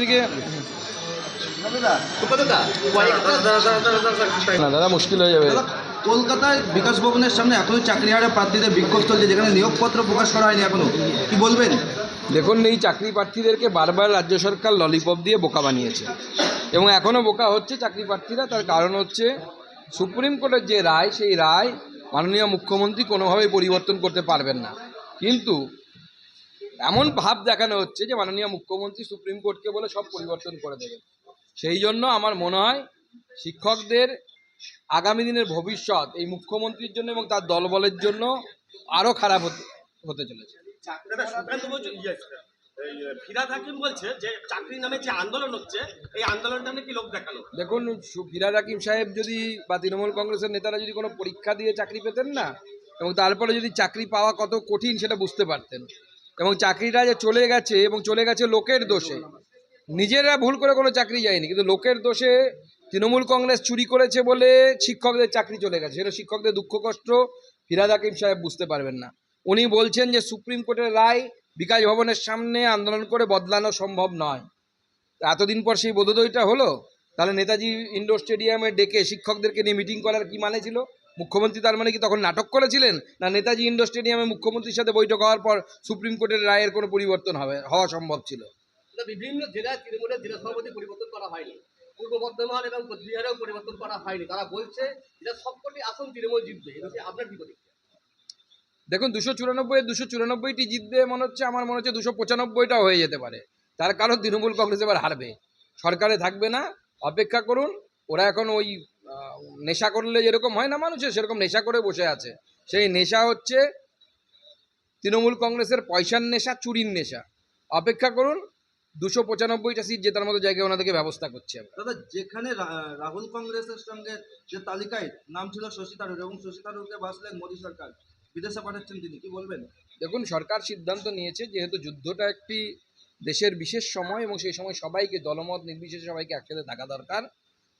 দিকে। না দাদা মুশকিল হয়ে যাবে। কলকাতায় বিকাশ ভবনের সামনে এখনও চাকরি হারা প্রার্থীদের বিক্ষোভ চলছে যেখানে নিয়োগপত্র প্রকাশ করা হয়নি এখনও কি বলবেন? দেখুন এই চাকরি প্রার্থীদেরকে বারবার রাজ্য সরকার ললিপপ দিয়ে বোকা বানিয়েছে। এবং এখনও বোকা হচ্ছে চাকরি প্রার্থীরা। তার কারণ হচ্ছে সুপ্রিম কোর্টের যে রায় সেই রায় মাননীয় মুখ্যমন্ত্রী কোনোভাবেই পরিবর্তন করতে পারবেন না। কিন্তু এমন ভাব দেখানো হচ্ছে যে মাননীয় মুখ্যমন্ত্রী সুপ্রিম কোর্টকে বলে সব পরিবর্তন করে দেবেন। সেই জন্য আমার মনে হয় শিক্ষকদের আগামী দিনের ভবিষ্যৎ এই মুখ্যমন্ত্রীর জন্য এবং তার দলবলের জন্য আরও খারাপ হতে হতে চলেছে। ইয়ে, এই ফিরাদ হাকিম বলছে যে চাকরি নামে যে আন্দোলন হচ্ছে এই আন্দোলনটা নাকি লোক দেখানো ফিরাদ হাকিম সাহেব যদি বা তৃণমূল কংগ্রেসের নেতারা যদি কোনো পরীক্ষা দিয়ে চাকরি পেতেন না এবং তারপরে যদি চাকরি পাওয়া কত কঠিন সেটা বুঝতে পারতেন। এবং চাকরিটা যে চলে গেছে এবং চলে গেছে লোকের দোষে। নিজেরা ভুল করে কোনো চাকরি যায়নি, কিন্তু লোকের দোষে তৃণমূল কংগ্রেস চুরি করেছে বলে শিক্ষকদের চাকরি চলে গেছে। সেটা শিক্ষকদের দুঃখ, কষ্ট, ফিরাদ হাকিম সাহেব বুঝতে পারবেন না। উনি বলছেন যে সুপ্রিম কোর্টের রায় বিকাশ ভবনের সামনে আন্দোলন করে বদলানো সম্ভব নয়। এতদিন পর সেই বোধোদয়টা হলো? তাহলে নেতাজি ইন্ডোর স্টেডিয়ামে ডেকে শিক্ষকদেরকে নিয়ে মিটিং করার কি মানে ছিল? মুখ্যমন্ত্রী তার মানে কি তখন নাটক করেছিলেন? না নেতাজি ইন্ডোর স্টেডিয়ামে মুখ্যমন্ত্রীর সাথে বৈঠক হওয়ার পর সুপ্রিম কোর্টের রায়ের কোনো পরিবর্তন হবে হওয়া সম্ভব ছিল? বিভিন্ন জেলায় তৃণমূলের জেলা সভাপতি পরিবর্তন করা হয়নি। পূর্ব বর্ধমান এবং কোচবিহারেও পরিবর্তন করা হয়নি। তারা বলছে যে সবকটি আসন তৃণমূল জিতবে। আপনার কি দেখুন দুশো চুরানব্বই দুশো চুরানব্বইটি জিতবে মনে হচ্ছে আমার মনে হচ্ছে দুশো পঁচানব্বইটাও হয়ে যেতে পারে। তার কারণ তৃণমূল কংগ্রেস এবার হারবে। সরকারে থাকবে না অপেক্ষা করুন ওরা এখন ওই নেশা করলে যেরকম হয় না মানুষের সেরকম নেশা করে বসে আছে। সেই নেশা হচ্ছে তৃণমূল কংগ্রেসের পয়সার নেশা চুরির নেশা। অপেক্ষা করুন দুশো পঁচানব্বইটা সিট জেতার মতো জায়গায় ওনাদেরকে ব্যবস্থা করছে দাদা যেখানে রাহুল কংগ্রেসের সঙ্গে যে তালিকায় নাম ছিল শশী থারুর এবং শশী থারুরকে বাসলেন মোদী সরকার বিদেশে পাঠাচ্ছেন তিনি কি বলবেন? দেখুন সরকার সিদ্ধান্ত নিয়েছে যেহেতু যুদ্ধটা একটি দেশের বিশেষ সময় এবং সেই সময় সবাইকে দলমত নির্বিশেষে সবাইকে একসাথে থাকা দরকার।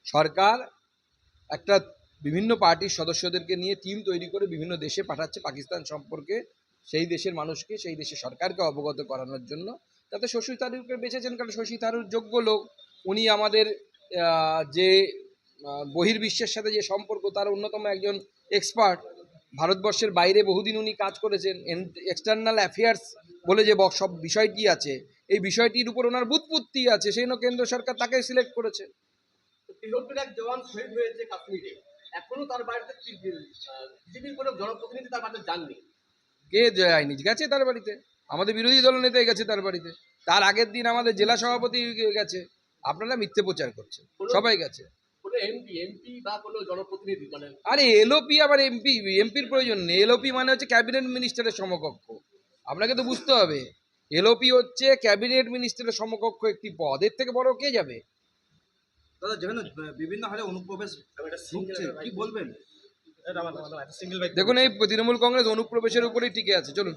সরকার একটা বিভিন্ন পার্টির সদস্যদেরকে নিয়ে টিম তৈরি করে বিভিন্ন দেশে পাঠাচ্ছে পাকিস্তান সম্পর্কে, সেই দেশের মানুষকে, সেই দেশের সরকারকে অবগত করানোর জন্য। তাতে শশী থারুরকে বেঁচেছেন কারণ শশী থারুর যোগ্য লোক। উনি আমাদের যে বহির্বিশ্বের সাথে যে সম্পর্ক, তার অন্যতম একজন এক্সপার্ট ভারতবর্ষের বাইরে বহুদিন উনি কাজ করেছেন। এক্সটার্নাল অ্যাফেয়ার্স বলে যে সব বিষয়টি আছে? এই বিষয়টির উপর ওনার বুৎপত্তি আছে। সেই জন্য কেন্দ্র সরকার তাকে সিলেক্ট করেছে। তিহত্তর এক জওয়ান শহীদ হয়েছে কাশ্মীরে। এখনও তার বাড়িতে বিজেপির কোনো জনপ্রতিনিধি তার বাড়িতে যাননি। কে যায়নি? গেছে তার বাড়িতে। আমাদের বিরোধী দল নেতাই গেছে তার বাড়িতে। তার আগের দিন আমাদের জেলা সভাপতি গেছে। আপনারা মিথ্যে প্রচার করছেন। সবাই গেছে। মানে আরে এলওপি আবার এমপি এমপির প্রয়োজন নেই। এলওপি মানে হচ্ছে ক্যাবিনেট মিনিস্টারের সমকক্ষ। আপনাকে তো বুঝতে হবে এলওপি হচ্ছে ক্যাবিনেট মিনিস্টারের সমকক্ষ একটি পদ। এর থেকে বড় কে যাবে? দাদা যেখানে বিভিন্ন হারে অনুপ্রবেশ ঢুকছে কি বলবেন? দেখুন এই তৃণমূল কংগ্রেস অনুপ্রবেশের উপরেই টিকে আছে চলুন।